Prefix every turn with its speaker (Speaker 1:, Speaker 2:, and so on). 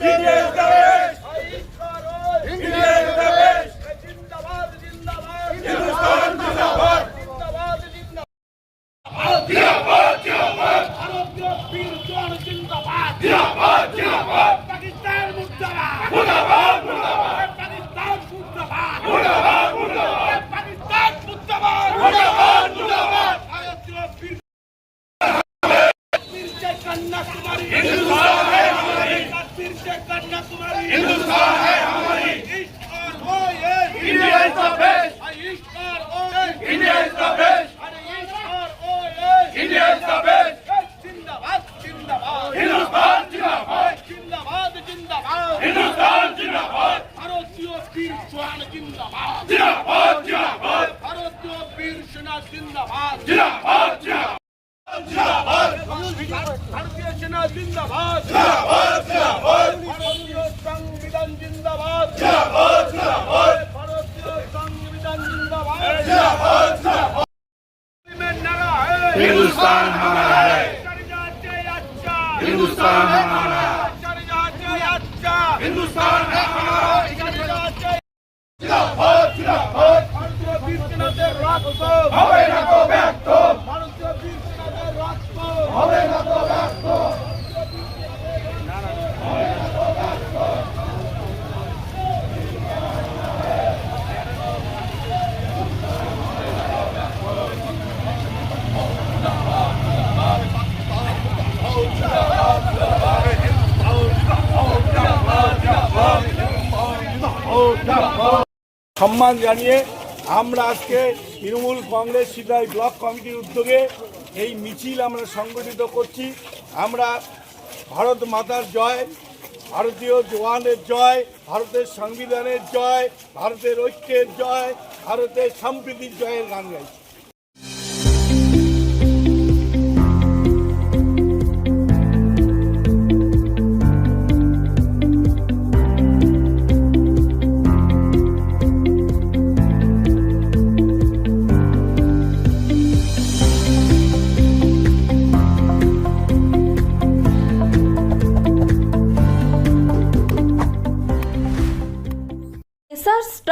Speaker 1: Yeah. Hindustan है हमारी India is the best India is the best India is the best
Speaker 2: जिंदाबाद जिंदाबाद
Speaker 1: हिंदुस्तान जिंदाबाद
Speaker 2: जिंदाबाद जिंदाबाद
Speaker 1: हिंदुस्तान जिंदाबाद
Speaker 2: भारतीय वीर जवान
Speaker 1: जिंदाबाद जिंदाबाद जिंदाबाद
Speaker 2: भारतीय वीर सेना
Speaker 1: जिंदाबाद जिंदाबाद जिंदाबाद जिंदाबाद
Speaker 2: भारतीय सेना
Speaker 1: जिंदाबाद হবে না তো ব্যর্থ হবে না
Speaker 3: সম্মান জানিয়ে আমরা আজকে তৃণমূল কংগ্রেস সিদ্ধাই ব্লক কমিটির উদ্যোগে এই মিছিল আমরা সংগঠিত করছি। আমরা ভারত মাতার জয়, ভারতীয় জওয়ানের জয়, ভারতের সংবিধানের জয়, ভারতের ঐক্যের জয়, ভারতের সম্প্রীতির জয়ের গান গাইছি।